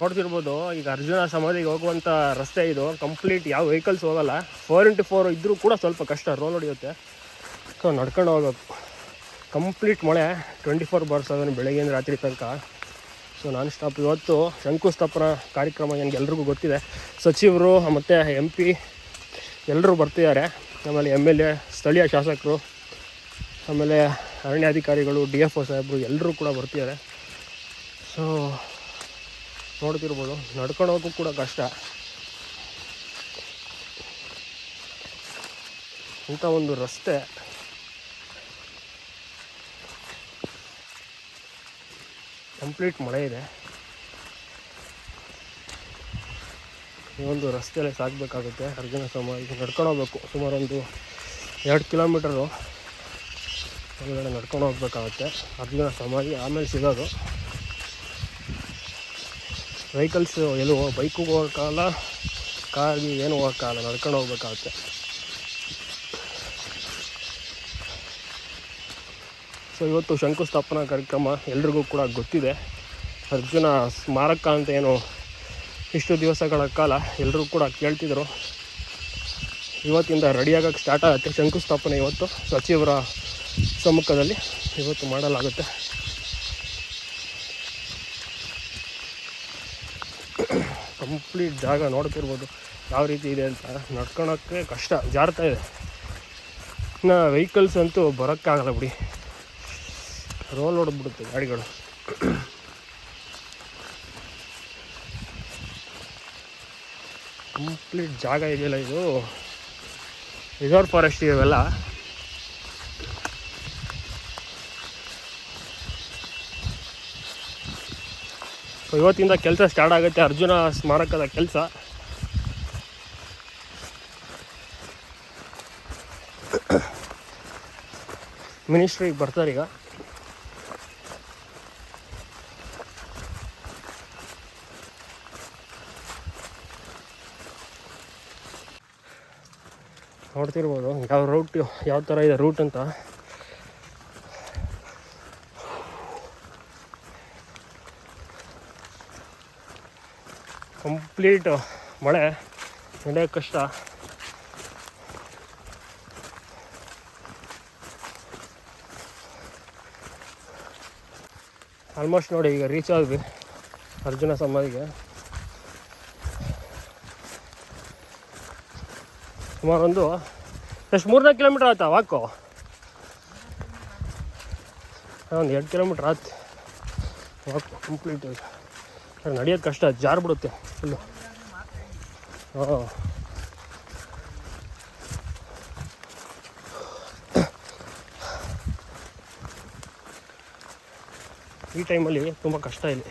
ನೋಡ್ತಿರ್ಬೋದು ಈಗ ಅರ್ಜುನ ಸಮಾಧಿಗೆ ಹೋಗುವಂಥ ರಸ್ತೆ ಇದು. ಕಂಪ್ಲೀಟ್ ಯಾವ ವೆಹಿಕಲ್ಸ್ ಹೋಗಲ್ಲ. ಫೋರ್ ಇಂಟು ಫೋರ್ ಇದ್ದರೂ ಕೂಡ ಸ್ವಲ್ಪ ಕಷ್ಟ. ರೋಲ್ ಹೊಡೆಯುತ್ತೆ. ಸೊ ನಡ್ಕೊಂಡು ಹೋಗ್ಬೇಕು. ಕಂಪ್ಲೀಟ್ ಮಳೆ. ಟ್ವೆಂಟಿ ಫೋರ್ ಬಾರ್ ಸೆವೆನ್ ಬೆಳಗ್ಗೆಯಿಂದ ರಾತ್ರಿ ತನಕ. ಸೊ ನಾನ್ ಸ್ಟಾಪ್ ಇವತ್ತು ಶಂಕುಸ್ಥಾಪನ ಕಾರ್ಯಕ್ರಮ ನನಗೆ ಎಲ್ರಿಗೂ ಗೊತ್ತಿದೆ. ಸಚಿವರು, ಮತ್ತು ಎಂ ಪಿ ಎಲ್ಲರೂ ಬರ್ತಿದ್ದಾರೆ. ಆಮೇಲೆ ಎಂ ಎಲ್ ಎ ಸ್ಥಳೀಯ ಶಾಸಕರು, ಆಮೇಲೆ ಅರಣ್ಯಾಧಿಕಾರಿಗಳು ಡಿ ಎಫ್ ಒ ಸಾಹೇಬರು ಎಲ್ಲರೂ ಕೂಡ ಬರ್ತಿದ್ದಾರೆ. ಸೊ ನೋಡ್ತಿರ್ಬೋದು. ನಡ್ಕೊಂಡು ಹೋಗೋಕ್ಕೂ ಕೂಡ ಕಷ್ಟ. ಇಂಥ ಒಂದು ರಸ್ತೆ. ಕಂಪ್ಲೀಟ್ ಮಳೆ ಇದೆ. ಈ ಒಂದು ರಸ್ತೆಯಲ್ಲಿ ಸಾಕಬೇಕಾಗುತ್ತೆ. ಅರ್ಜುನ ಸಮಾಧಿ ನಡ್ಕೊಂಡು ಹೋಗ್ಬೇಕು ಸುಮಾರು ಒಂದು ಎರಡು ಕಿಲೋಮೀಟರು ಒಳಗಡೆ ನಡ್ಕೊಂಡು ಹೋಗ್ಬೇಕಾಗುತ್ತೆ. ಅರ್ಜುನ ಸಮಾಧಿ ಆಮೇಲೆ ಸಿಗೋದು. ವೆಹಿಕಲ್ಸ್ ಎಲ್ಲೂ ಬೈಕಿಗೆ ಹೋಗೋಕ್ಕಾಗಲ್ಲ, ಕಾರ್ಗೆ ಏನು ಹೋಗೋಕ್ಕಾಗಲ್ಲ, ನಡ್ಕೊಂಡು ಹೋಗ್ಬೇಕಾಗುತ್ತೆ. ಸೊ ಇವತ್ತು ಶಂಕುಸ್ಥಾಪನಾ ಕಾರ್ಯಕ್ರಮ ಎಲ್ರಿಗೂ ಕೂಡ ಗೊತ್ತಿದೆ. ಅರ್ಜುನ ಸ್ಮಾರಕ ಅಂತ ಏನು ಇಷ್ಟು ದಿವಸಗಳ ಕಾಲ ಎಲ್ಲರೂ ಕೂಡ ಕೇಳ್ತಿದ್ರು. ಇವತ್ತಿಂದ ರೆಡಿಯಾಗಕ್ಕೆ ಸ್ಟಾರ್ಟ್ ಆಗುತ್ತೆ ಶಂಕುಸ್ಥಾಪನೆ ಇವತ್ತು. ಸಚಿವರ ಸಮ್ಮುಖದಲ್ಲಿ ಇವತ್ತು ಮಾಡಲಾಗುತ್ತೆ. ಕಂಪ್ಲೀಟ್ ಜಾಗ ನೋಡ್ತಿರ್ಬೋದು. ಯಾವ ರೀತಿ ಇದೆ ಅಂತ ನಡ್ಕೊಳಕ್ಕೆ ಕಷ್ಟ, ಜಾರ್ತಾ ಇದೆ. ಇನ್ನು ವೆಹಿಕಲ್ಸ್ ಅಂತೂ ಬರೋಕ್ಕಾಗಲ್ಲ ಬಿಡಿ. ರೋಲ್ ಹೊಡೆದ್ಬಿಡುತ್ತೆ ಗಾಡಿಗಳು. ಕಂಪ್ಲೀಟ್ ಜಾಗ ಇದೆಯಲ್ಲ ಇದು? ರಿಸರ್ವ್ ಫಾರೆಸ್ಟ್ ಇವೆಲ್ಲ. ಸೊ ಇವತ್ತಿಂದ ಕೆಲಸ ಸ್ಟಾರ್ಟ್ ಆಗುತ್ತೆ. ಅರ್ಜುನ ಸ್ಮಾರಕದ ಕೆಲಸ. ಮಿನಿಸ್ಟ್ರಿಗೆ ಬರ್ತಾರೆ ಈಗ. ನೋಡ್ತಿರ್ಬೋದು, ಯಾವ ರೂಟ್ ಯಾವ ಥರ ಇದೆ ರೂಟ್ ಅಂತ. ಕಂಪ್ಲೀಟ್ ಮಳೆ ನಡೆಯೋಕ್ಕೆ ಕಷ್ಟ. ಆಲ್ಮೋಸ್ಟ್ ನೋಡಿ, ಈಗ ರೀಚ್ ಆದ್ವಿ ಅರ್ಜುನ ಸಮಾಧಿಗೆ. ಸುಮಾರು ಒಂದು ಎಷ್ಟು, ಮೂರ್ನಾಲ್ಕು ಕಿಲೋಮೀಟ್ರ್ ಆಯ್ತಾ ವಾಕು ಒಂದು ಎರಡು ಕಿಲೋಮೀಟ್ರ್ ಆಯ್ತು. ವಾಕು ಕಂಪ್ಲೀಟ್ ನಡೆಯೋದು ಕಷ್ಟ ಜಾರ್ಬಿಡುತ್ತೆ ಫುಲ್ಲು ಈ ಟೈಮಲ್ಲಿ ತುಂಬ ಕಷ್ಟ ಇಲ್ಲಿ.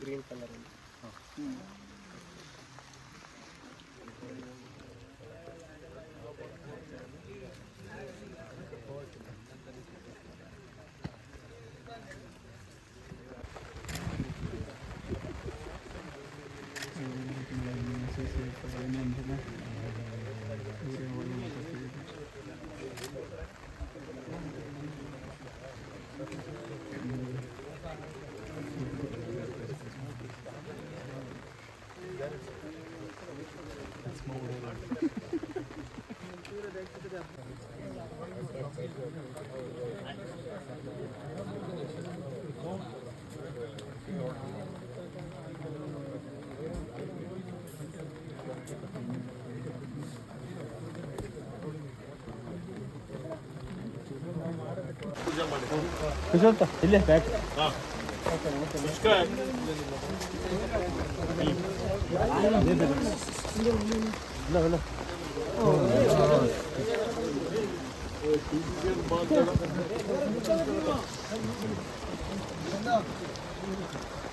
ಗ್ರೀನ್ ಕಲರ್ ಸ್ವಲ್ಪ ಇಲ್ಲೇ ಪ್ಯಾಕ್ ಇಲ್ಲ ಇಲ್ಲ Thank you.